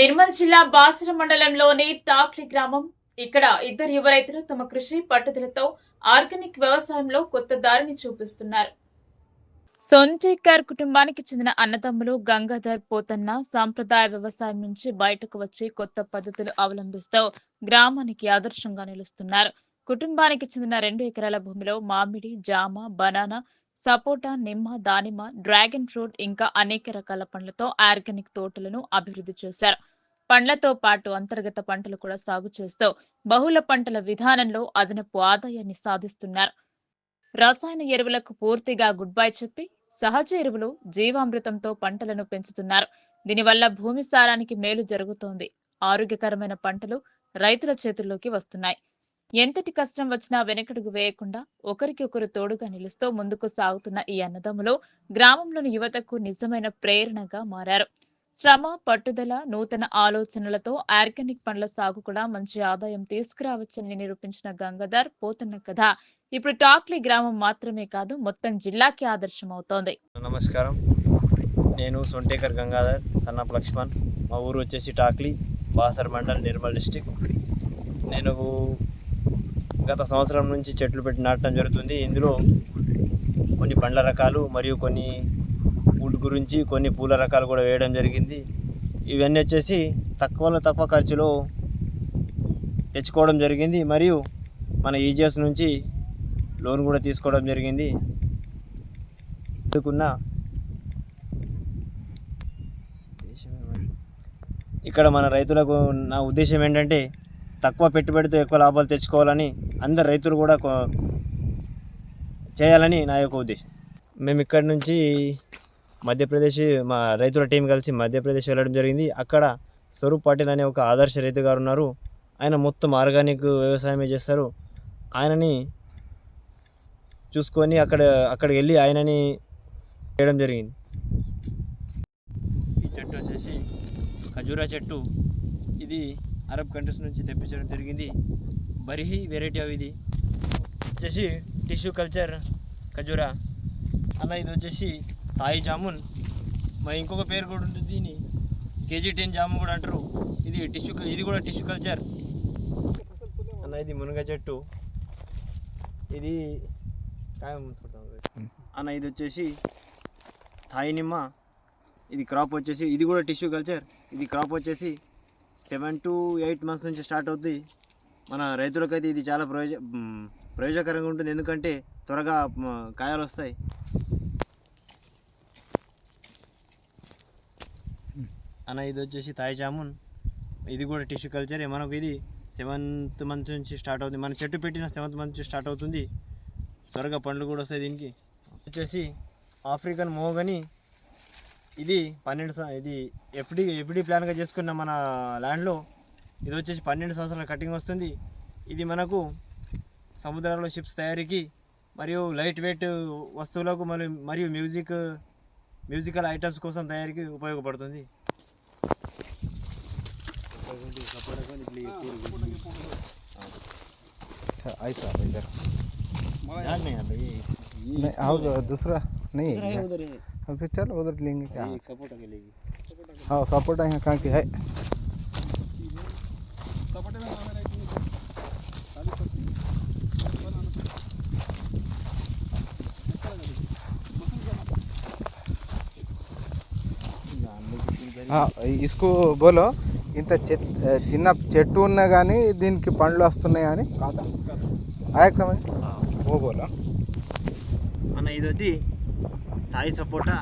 నిర్మల్ జిల్లా బాసర మండలంలోని టాక్లి గ్రామం. ఇక్కడ ఇద్దరు యువ రైతులు తమ కృషి పట్టుదలతో ఆర్గానిక్ వ్యవసాయంలో కొత్త దారిని చూపిస్తున్నారు. సొంటేకర్ కుటుంబానికి చెందిన అన్నదమ్ములు గంగాధర్ పోతన్న సాంప్రదాయ వ్యవసాయం నుంచి బయటకు వచ్చి కొత్త పద్ధతులు అవలంబిస్తూ గ్రామానికి ఆదర్శంగా నిలుస్తున్నారు. కుటుంబానికి చెందిన రెండు ఎకరాల భూమిలో మామిడి జామ బనానా సపోటా నిమ్మ దానిమ్మ డ్రాగన్ ఫ్రూట్ ఇంకా అనేక రకాల పండ్లతో ఆర్గానిక్ తోటలను అభివృద్ధి చేశారు. పండ్లతో పాటు అంతర్గత పంటలు కూడా సాగు చేస్తూ బహుళ పంటల విధానంలో అదనపు ఆదాయాన్ని సాధిస్తున్నారు. రసాయన ఎరువులకు పూర్తిగా గుడ్ బై చెప్పి సహజ ఎరువులు జీవామృతంతో పంటలను పెంచుతున్నారు. దీనివల్ల భూమి సారానికి మేలు జరుగుతోంది. ఆరోగ్యకరమైన పంటలు రైతుల చేతుల్లోకి వస్తున్నాయి. ఎంతటి కష్టం వచ్చినా వెనకడుగు వేయకుండా ఒకరికి ఒకరు తోడుగా నిలుస్తూ ముందుకు సాగుతున్న ఈ అన్నదమ్ములు గ్రామంలోని యువతకు నిజమైన ప్రేరణగా మారారు. శ్రమ పట్టుదల నూతన ఆలోచనలతో ఆర్గానిక్ పండ్ల సాగు కూడా మంచి ఆదాయం తీసుకురావచ్చని నిరూపించిన గంగాధర్ పోతున్న కథ ఇప్పుడు టాక్లీ గ్రామం మాత్రమే కాదు మొత్తం జిల్లాకి ఆదర్శం అవుతోంది నమస్కారం. నేను సొంటేకర్ గంగాధర్ సన్నప్ప లక్ష్మణ్. మా ఊరు వచ్చేసి టాక్లీ బాసర్ మండల్ నిర్మల్ డిస్టిక్ నేను గత సంవత్సరం నుంచి చెట్లు పెట్టి నాటడం జరుగుతుంది. ఇందులో కొన్ని పండ్ల రకాలు మరియు కొన్ని వుడ్ గురించి కొన్ని పూల రకాలు కూడా వేయడం జరిగింది. ఇవన్నీ వచ్చేసి తక్కువలో తక్కువ ఖర్చులో తెచ్చుకోవడం జరిగింది. మరియు మన ఈజిఎస్ నుంచి లోన్ కూడా తీసుకోవడం జరిగింది. అందుకున్న ఇక్కడ మన రైతులకు నా ఉద్దేశం ఏంటంటే తక్కువ పెట్టుబడితో ఎక్కువ లాభాలు తెచ్చుకోవాలని అందరు రైతులు కూడా చేయాలని నా యొక్క ఉద్దేశం. మేము ఇక్కడ నుంచి మధ్యప్రదేశ్ మా రైతుల టీం కలిసి మధ్యప్రదేశ్ వెళ్ళడం జరిగింది. అక్కడ స్వరూప్ పాటిల్ అనే ఒక ఆదర్శ రైతు గారు ఉన్నారు. ఆయన మొత్తం ఆర్గానిక్ వ్యవసాయమే చేస్తారు. ఆయనని చూసుకొని అక్కడ అక్కడికి వెళ్ళి ఆయనని చేయడం జరిగింది. ఈ చెట్టు వచ్చేసి ఖజూరా చెట్టు. ఇది అరబ్ కంట్రీస్ నుంచి తెప్పించడం జరిగింది. బరిహి వెరైటీ అవి ఇది. వచ్చేసి టిష్యూ కల్చర్ ఖజూరా. అలా ఇది వచ్చేసి తాయి జామున్. మరి ఇంకొక పేరు కూడా ఉంటుంది దీన్ని కేజీ టెన్ జామున్ కూడా అంటారు. ఇది టిష్యూ ఇది కూడా టిష్యూ కల్చర్ అన్న ఇది మునగ చెట్టు. ఇది అన్న ఇది వచ్చేసి థాయి నిమ్మ. ఇది క్రాప్ వచ్చేసి ఇది కూడా టిష్యూ కల్చర్ ఇది క్రాప్ వచ్చేసి సెవెన్ టు ఎయిట్ మంత్స్ నుంచి స్టార్ట్ అవుతుంది మన రైతులకైతే ఇది చాలా ప్రయోజ ప్రయోజకరంగా ఉంటుంది. ఎందుకంటే త్వరగా కాయలు వస్తాయి. అన్న ఇది వచ్చేసి తాయి జామున్. ఇది కూడా టిష్యూ కల్చరే. మనకు ఇది సెవెంత్ మంత్ నుంచి స్టార్ట్ అవుతుంది. మన చెట్టు పెట్టిన సెవెంత్ మంత్ నుంచి స్టార్ట్ అవుతుంది. త్వరగా పండ్లు కూడా వస్తాయి దీనికి. వచ్చేసి ఆఫ్రికన్ మోగని ఇది పన్నెండు ఇది ఎఫ్డి ఎఫ్డి ప్లాన్గా చేసుకున్న మన ల్యాండ్లో ఇది వచ్చేసి పన్నెండు సంవత్సరాల కటింగ్ వస్తుంది ఇది మనకు సముద్రాల్లో షిప్స్ తయారీకి మరియు లైట్ వెయిట్ వస్తువులకు మరియు మరియు మ్యూజిక్ మ్యూజికల్ ఐటమ్స్ కోసం తయారీకి ఉపయోగపడుతుంది ऐसा इधर झाड़ नहीं आता, ये ये नहीं आओ जो दूसरा नहीं दूसरा है है उधर है अब फिर चलो उधर लेंगे क्या ये एक सपोर्ट के लेगी हाँ सपोर्ट यहाँ कहाँ के है ఇసుకు బోలో ఇంత చిన్న చెట్టు ఉన్నా కానీ దీనికి పండ్లు వస్తున్నాయా అని? ఆయక సంబంధించి ఓ బోలో. అన్న ఇది వచ్చి తాయి సపోటా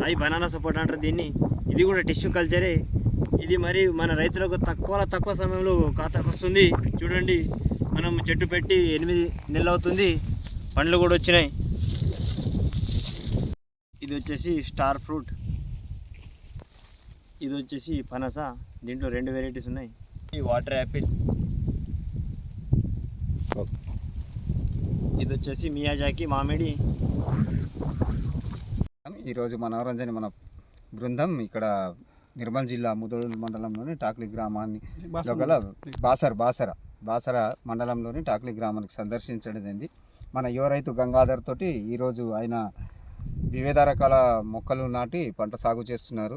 తాయి బనానా సపోటా అంటారు దీన్ని. ఇది కూడా టిష్యూ కల్చరే. ఇది మరి మన రైతులకు తక్కువ తక్కువ సమయంలో ఖాతాకు వస్తుంది. చూడండి మనం చెట్టు పెట్టి ఎనిమిది నెలలు అవుతుంది. పండ్లు కూడా వచ్చినాయి. ఇది వచ్చేసి స్టార్ ఫ్రూట్. ఇది వచ్చేసి పనస. దీంట్లో రెండు వెరైటీస్ ఉన్నాయి. ఈ వాటర్ యాపిల్ ఇది వచ్చేసి మియాజాకి మామిడి. ఈరోజు మనోరంజన మన బృందం ఇక్కడ నిర్మల్ జిల్లా ముదోడు మండలంలోని టాక్లీ గ్రామాన్ని గల బాసర్ బాసర బాసర మండలంలోని టాక్లీ గ్రామానికి సందర్శించడం జరిగింది. మన యువ రైతు గంగాధర్ తోటి ఈరోజు ఆయన వివిధ రకాల మొక్కలు నాటి పంట సాగు చేస్తున్నారు.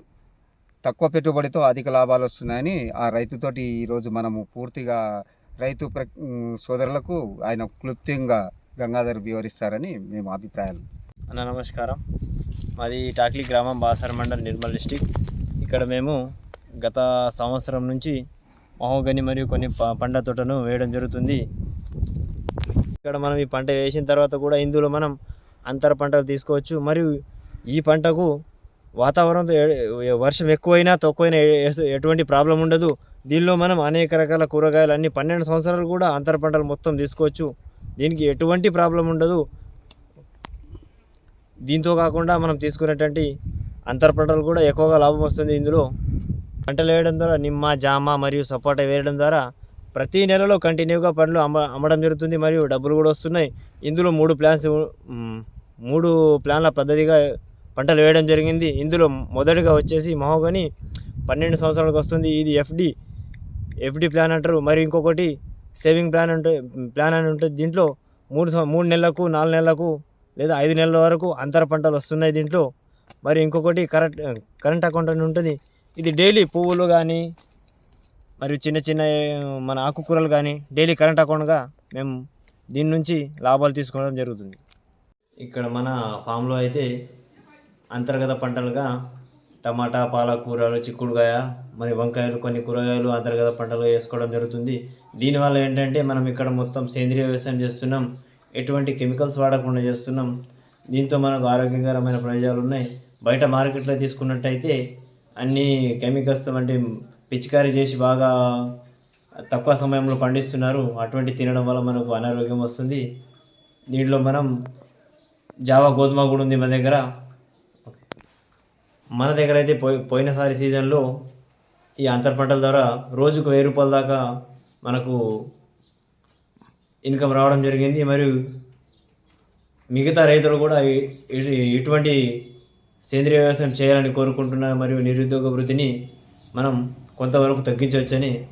తక్కువ పెట్టుబడితో అధిక లాభాలు వస్తున్నాయని ఆ రైతుతోటి ఈరోజు మనము పూర్తిగా రైతు ప్ర సోదరులకు ఆయన క్లుప్తంగా గంగాధర్ వివరిస్తారని మేము అభిప్రాయాలు అన్న నమస్కారం. మాది టాక్లీ గ్రామం బాసర్ మండల్ నిర్మల్ డిస్టిక్. ఇక్కడ మేము గత సంవత్సరం నుంచి మహోగని మరియు కొన్ని ప- పండ్ల తోటను వేయడం జరుగుతుంది. ఇక్కడ మనం ఈ పంట వేసిన తర్వాత కూడా ఇందులో మనం అంతర పంటలు తీసుకోవచ్చు. మరియు ఈ పంటకు వాతావరణంతో వర్షం ఎక్కువైనా తక్కువైనా ఎటువంటి ప్రాబ్లం ఉండదు. దీనిలో మనం అనేక రకాల కూరగాయలు అన్ని పన్నెండు సంవత్సరాలు కూడా అంతర పంటలు మొత్తం తీసుకోవచ్చు. దీనికి ఎటువంటి ప్రాబ్లం ఉండదు. దీంతో కాకుండా మనం తీసుకునేటువంటి అంతర పంటలు కూడా ఎక్కువగా లాభం వస్తుంది ఇందులో. పంటలు వేయడం ద్వారా నిమ్మ జామ మరియు సపోటా వేయడం ద్వారా ప్రతి నెలలో కంటిన్యూగా పండ్లు అమ్మ అమ్మడం జరుగుతుంది మరియు డబ్బులు కూడా వస్తున్నాయి. ఇందులో మూడు ప్లాన్స్ మూడు ప్లాన్ల పద్ధతిగా పంటలు వేయడం జరిగింది. ఇందులో మొదటిగా వచ్చేసి మహోగని పన్నెండు సంవత్సరాలకు వస్తుంది. ఇది ఎఫ్డి ఎఫ్డి ప్లాన్ అంటారు. మరి ఇంకొకటి సేవింగ్ ప్లాన్ అంటే ప్లాన్ అని ఉంటుంది దీంట్లో మూడు మూడు నెలలకు నాలుగు నెలలకు లేదా ఐదు నెలల వరకు అంతర పంటలు వస్తున్నాయి దీంట్లో. మరి ఇంకొకటి కరెంట్ కరెంట్ అకౌంట్ అని ఉంటుంది. ఇది డైలీ పువ్వులు కానీ మరియు చిన్న చిన్న మన ఆకుకూరలు కానీ డైలీ కరెంట్ అకౌంట్గా మేము దీని నుంచి లాభాలు తీసుకోవడం జరుగుతుంది. ఇక్కడ మన ఫామ్లో అయితే అంతర్గత పంటలుగా టమాటా పాలకూరలు చిక్కుడుకాయ మరి వంకాయలు కొన్ని కూరగాయలు అంతర్గత పంటలు వేసుకోవడం జరుగుతుంది. దీనివల్ల ఏంటంటే మనం ఇక్కడ మొత్తం సేంద్రియ వ్యవసాయం చేస్తున్నాం. ఎటువంటి కెమికల్స్ వాడకుండా చేస్తున్నాం. దీంతో మనకు ఆరోగ్యకరమైన ప్రయోజనాలు ఉన్నాయి. బయట మార్కెట్లో తీసుకున్నట్టయితే అన్ని కెమికల్స్ వంటి పిచికారీ చేసి బాగా తక్కువ సమయంలో పండిస్తున్నారు. అటువంటి తినడం వల్ల మనకు అనారోగ్యం వస్తుంది. దీంట్లో మనం జావా గోధుమ కూడా ఉంది మన దగ్గర. మన దగ్గర అయితే పోయి పోయినసారి సీజన్లో ఈ అంతర్ పంటల ద్వారా రోజుకు వెయ్యి రూపాయల దాకా మనకు ఇన్కమ్ రావడం జరిగింది. మరియు మిగతా రైతులు కూడా ఇటువంటి సేంద్రియ వ్యవసాయం చేయాలని కోరుకుంటున్నారు. మరియు నిరుద్యోగ వృత్తిని మనం కొంతవరకు తగ్గించవచ్చని